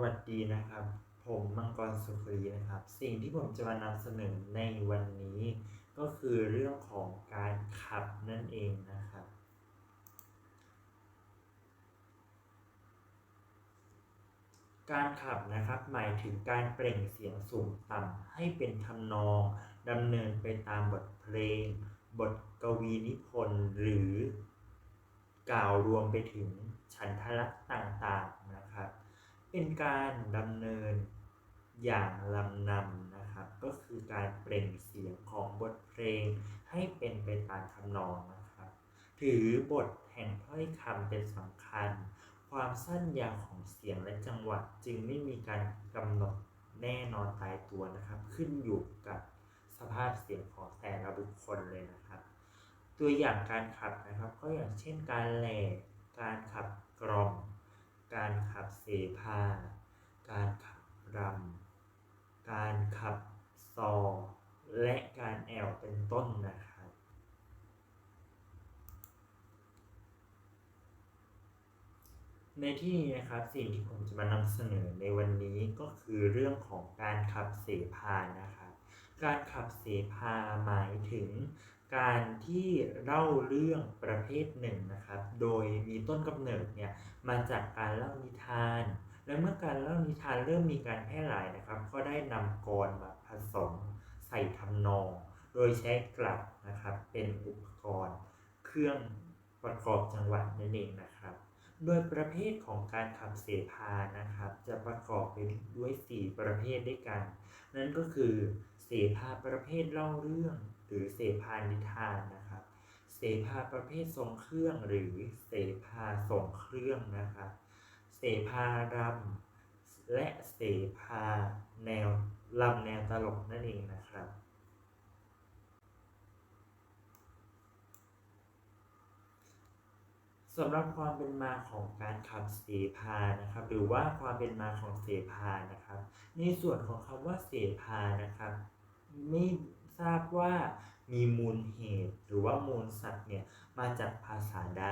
วัสดีนะครับ ผมมังกรสุครีนะครับ สิ่งที่ผมจะมานำเสนอในวันนี้ ก็คือเรื่องของการขับนั่นเองนะครับ การขับนะครับหมายถึงการเปล่งเสียงสูงต่ำให้เป็นทำนองดำเนินไปตามบทเพลง บทกวีนิพนธ์หรือกล่าวรวมไปถึงฉันทลักษณ์ต่างๆนะครับ เป็นการดำเนินอย่างลำนำนะครับ ก็คือการเปล่งเสียงของบทเพลงให้เป็นไปตามทำนองนะครับ ถือบทแห่งถ้อยคำเป็นสำคัญ ความสั้นยาวของเสียงและจังหวะจึงไม่มีการกำหนดแน่นอนตายตัวนะครับ ขึ้นอยู่กับสภาพเสียงของแต่ละบุคคลเลยนะครับ ตัวอย่างการขับนะครับ ก็อย่างเช่นการแหล่การขับกล่อม การขับเสภาการขับรำ การขับซอ และการแอวเป็นต้นนะครับ ในที่นี้นะครับสิ่งที่ผมจะมานำเสนอในวันนี้ก็คือเรื่องของการขับเสภานะครับ การขับเสภาหมายถึง การที่เล่าเรื่องประเภทหนึ่งนะครับ โดยมีต้นกำเนิดเนี่ยมาจากการเล่านิทาน และเมื่อการเล่านิทานเริ่มมีการแพร่หลายนะครับ ก็ได้นำกรมาผสมใส่ทำนอง โดยใช้กลับนะครับเป็นอุปกรณ์ เครื่องประกอบจังหวะนั่นเองนะครับ โดยประเภทของการขับเสภานะครับ จะประกอบไปด้วย 4 ประเภทด้วยกัน นั่นก็คือเสภาประเภทเล่าเรื่อง รือเสภานิทานนะครับเสภาประเภททรงเครื่องหรือเสภาส่งเครื่องนะครับเสภารำและเสภาแนวลำแนวตลกนั่นเองนะครับสำหรับความเป็นมาของการขับเสภานะครับ หรือว่าความเป็นมาของเสภานะครับ ในส่วนของคำว่าเสภานะครับไม่ ทราบว่ามีมูลเหตุหรือว่ามูลสัตว์เนี่ยมาจากภาษาใด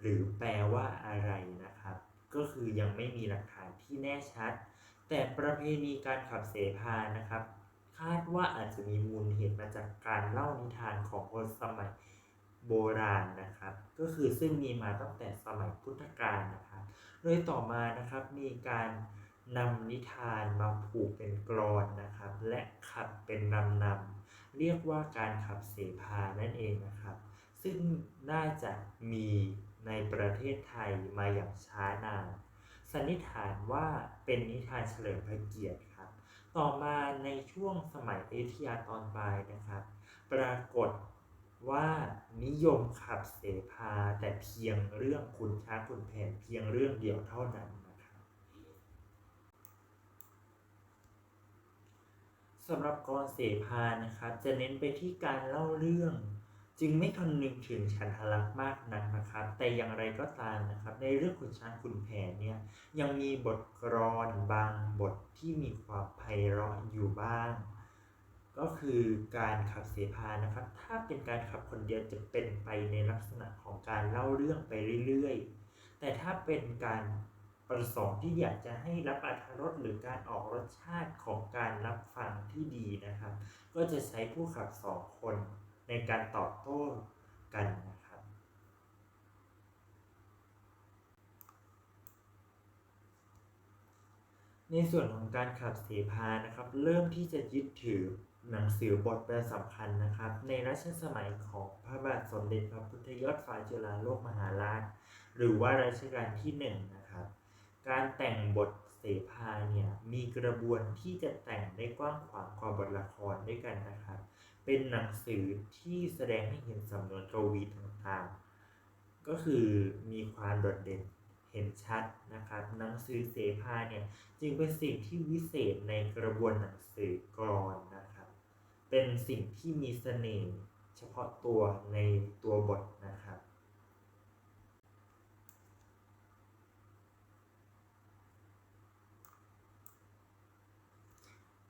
หรือแปลว่าอะไรนะครับ ก็คือยังไม่มีหลักฐานที่แน่ชัด แต่ประเพณีการขับเสภานะครับ คาดว่าอาจจะมีมูลเหตุมาจากการเล่านิทานของคนสมัยโบราณนะครับ ก็คือซึ่งมีมาตั้งแต่สมัยพุทธกาลนะครับโดยต่อมานะครับมีการนำนิทานมาผูกเป็นกรอนนะครับ และขับเป็นนำนำ เรียกว่าการขับเสภานั่นเองนะครับ ซึ่งน่าจะมีในประเทศไทยมาอย่างช้านาน สันนิษฐานว่าเป็นนิทานเฉลิมพระเกียรติครับ ต่อมาในช่วงสมัยอยุธยาตอนปลายนะครับ ปรากฏว่านิยมขับเสภาแต่เพียงเรื่องคุณช้างคุณแผนเพียงเรื่องเดียวเท่านั้นนะครับ สำหรับกรเสภานะครับ จะเน้นไปที่การเล่าเรื่อง จึงไม่คำนึงถึงฉันทลักษณ์มากนักนะครับ แต่อย่างไรก็ตามนะครับ ในเรื่องขุนช้างขุนแผนเนี่ยยังมีบทกรอนบางบทที่มีความไพเราะอยู่บ้าง ก็คือการขับเสภานะครับ ถ้าเป็นการขับคนเดียวจะเป็นไปในลักษณะของการเล่าเรื่องไปเรื่อยๆ แต่ถ้าเป็นการ ประสงค์ที่อยากจะให้รับอรรถรสหรือการออกรสชาติของการรับฟังที่ดีนะครับ ก็จะใช้ผู้ขับสองคนในการตอบโต้กันนะครับ ในส่วนของการขับเสภานะครับ เริ่มที่จะยึดถือหนังสือบทเป็นสำคัญนะครับ ในรัชสมัยของพระบาทสมเด็จพระพุทธยอดฟ้าจุฬาโลกมหาราช หรือว่ารัชกาลที่หนึ่งนะครับ การแต่งบทเสภาเนี่ยมีกระบวนที่จะแต่งได้กว้างขวางกว่าบทละครด้วยกันนะครับ เป็นหนังสือที่แสดงให้เห็นสำนวนกวีต่างๆ ก็คือมีความโดดเด่นเห็นชัดนะครับ หนังสือเสภาเนี่ยจึงเป็นสิ่งที่วิเศษในกระบวนหนังสือกรอนนะครับ เป็นสิ่งที่มีเสน่ห์เฉพาะตัวในตัวบทนะครับ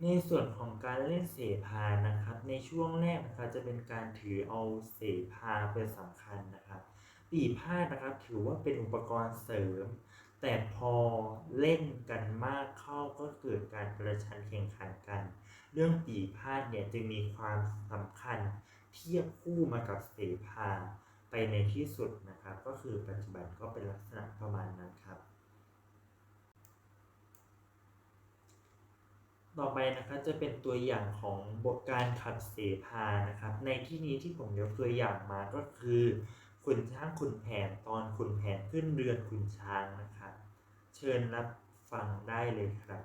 ในส่วนของการเล่นเสภานะครับ ในช่วงแรกนะครับจะเป็นการถือเอาเสภาเป็นสำคัญนะครับ ปีพาดนะครับถือว่าเป็นอุปกรณ์เสริม แต่พอเล่นกันมากเข้าก็เกิดการประชันแข่งขันกัน เรื่องปีพาดเนี่ยจึงมีความสำคัญเทียบคู่มากับเสภาไปในที่สุดนะครับ ก็คือปัจจุบันก็เป็นลักษณะประมาณนั้นครับ ต่อไปนะครับจะเป็นตัวอย่างของบทการขับเสภานะครับ ในที่นี้ที่ผมยกตัวอย่างมาก็คือขุนช้างขุนแผนตอนขุนแผนขึ้นเรือนขุนช้างนะครับ เชิญรับฟังได้เลยครับ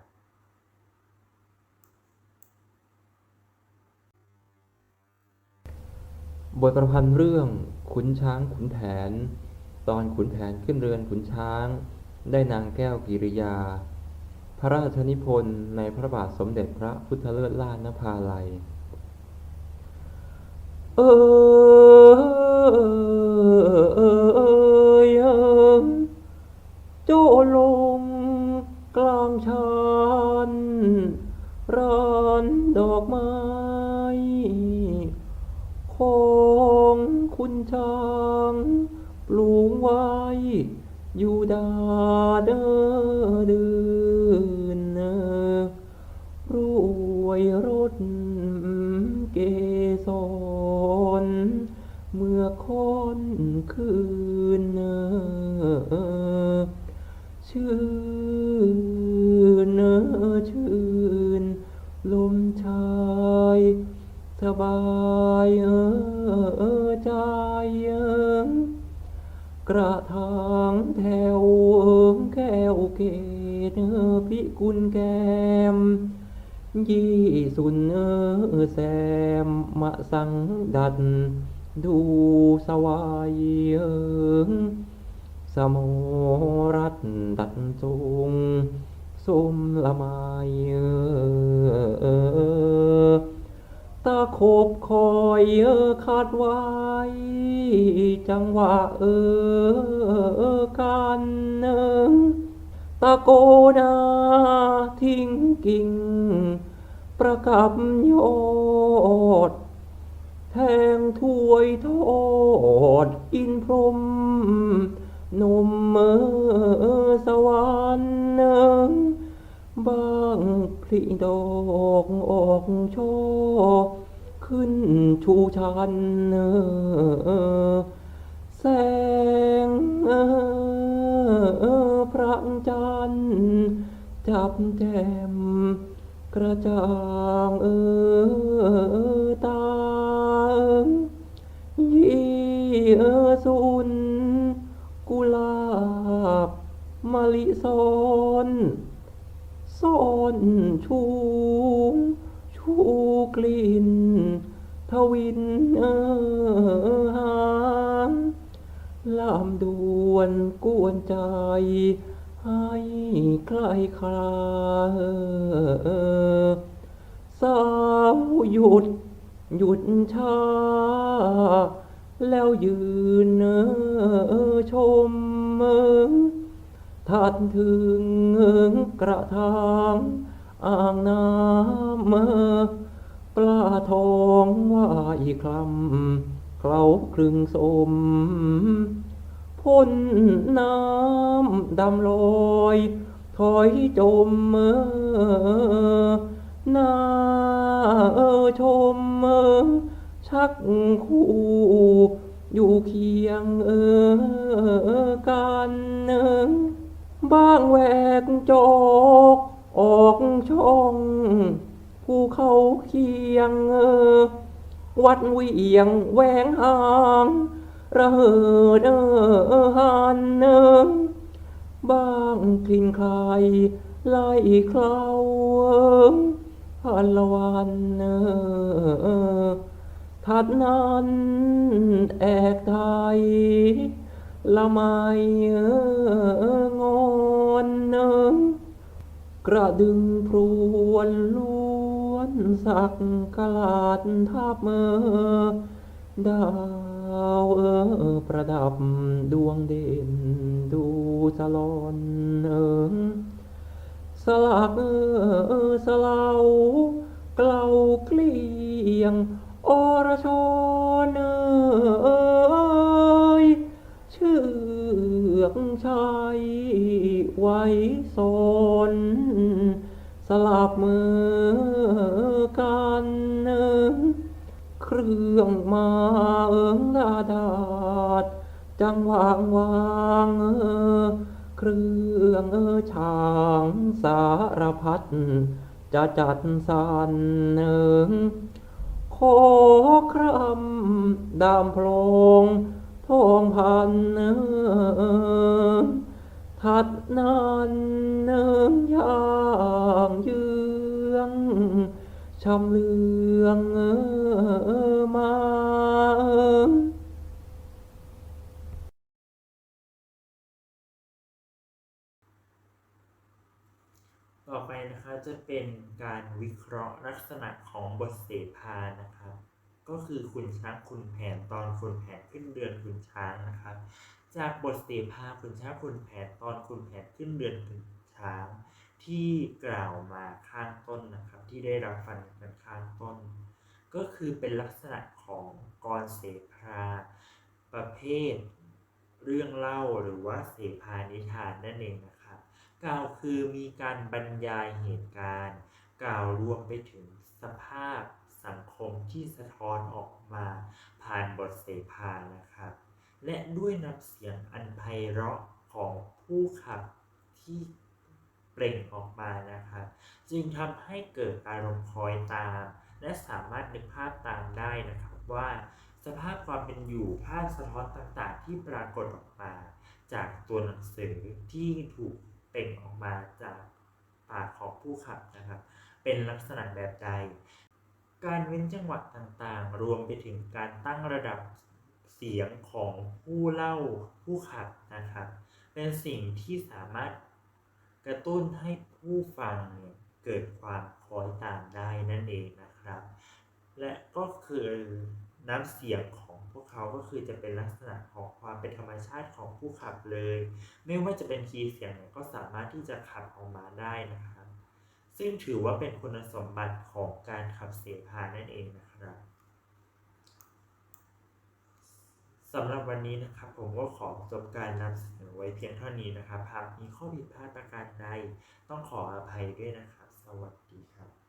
บทประพันธ์เรื่องขุนช้างขุนแผน ตอนขุนแผนขึ้นเรือนขุนช้าง ได้นางแก้วกิริยา ระราชนิพนธ์ในพระบาทสมเด็จพระพุทธเลิศล่านภาลัย เออ วยรถเกสรเมื่อค่อนคืนเนอชื่นเนอชื่น ลมชายสบายใจเอิงกระถางแถวเอิงแก้วเกตพิกุลแก้ม ยี่สุนเออแซมมะสังดัด ดูสวายเอิงสมรัตดัดจงส้มละไมเออตาขบคอยเออคาดไว้ จังหวะเออกันเออ ตะโกนาทิ้งกิ่ง ประกับยอด แทงถ้วยทอดอินพรมนมเมอสวรรค์เนิงบางพลิดอกออกช่อขึ้นชูชันเนอแสง พระจันทร์จับแจ่มกระจ่างเออตางยี่เออสุนกุลาบมะลิซอนซ้อนชูชูกลิ่นทวินเออามดวนกวนใจ ให้ใครคลาสาวหยุดหยุดช้า แล้วยืนเออชม ทัดถึงกระทางอ่างน้ำปลาทองว่ายคลำเคล้าครึงสม พ่นน้ำดำลอย ถอยจมเมื่อหน้าชมเมื่อชักคู่อยู่เคียงเออกันเนึงบ้างแหวกจอกออกช่องภูเขาเคียงเออวัดเวียงแหวงหาง ระเหิดเออหันเนิงบ้างกลิ่นใครไล่เคล้าเอิงพันละวันทัดนั้นแอกไทยละไมเงอนเนิงกระดึงพรวนล้วนสักกลาดทับเมอไดาวเออประดับดวงเด่นดูสลอนเอิงสลักเออสลาวเกลาเกลียงอรชรเอยเชื่อองใช้ไว้สนสลับมือกันเครื่องมาเอิง จังวางวางเออเครื่องเออช่างสารพัดจะจัดสรรหนึ่งขอครำดามโพลงทองพันเนิงถัดนั้นเนิงอย่างเยืองชำเลืองเออมา ต่อไปนะคะจะเป็นการวิเคราะห์ลักษณะของบทเสภานะครับก็คือขุนช้างขุนแผนตอนขุนแผนขึ้นเรือนขุนช้างนะครับจากบทเสภาขุนช้างขุนแผนตอนขุนแผนขึ้นเรือนขุนช้าง ที่กล่าวมาข้างต้นนะครับ ที่ได้รับฟังกันข้างต้น ก็คือเป็นลักษณะของกรเสภาประเภท เรื่องเล่าหรือว่าเสภานิทานนั่นเองนะครับ กล่าวคือมีการบรรยายเหตุการณ์ กล่าวรวมไปถึงสภาพสังคมที่สะท้อนออกมาผ่านบทเสภานะครับ และด้วยน้ำเสียงอันไพเราะของผู้ขับที่เปล่งออกมานะครับ จึงทำให้เกิดอารมณ์คอยตาม และสามารถนึกภาพตามได้นะครับว่า สภาพความเป็นอยู่ภาพสะท้อนต่างๆ ที่ปรากฏออกมา จากตัวหนังสือที่ถูก เปล่งออกมาจากปากของผู้ขับนะครับ เป็นลักษณะแบบใด การเว้นจังหวะต่างๆ รวมไปถึงการตั้งระดับเสียงของผู้เล่าผู้ขับนะครับ เป็นสิ่งที่สามารถกระตุ้นให้ผู้ฟังเกิดความคล้อยตามได้นั่นเองนะครับ และก็คือน้ำเสียงของ พวกเขาก็คือจะเป็นลักษณะของความเป็นธรรมชาติของผู้ขับเลย ไม่ว่าจะเป็นคีย์เสียงเนี่ยก็สามารถที่จะขับออกมาได้นะครับ ซึ่งถือว่าเป็นคุณสมบัติของการขับเสพานั่นเองนะครับสำหรับวันนี้นะครับผมก็ขอจบการนำเสนอไว้เพียงเท่านี้นะครับหากมีข้อผิดพลาดประการใดต้องขออภัยด้วยนะครับ สวัสดีครับ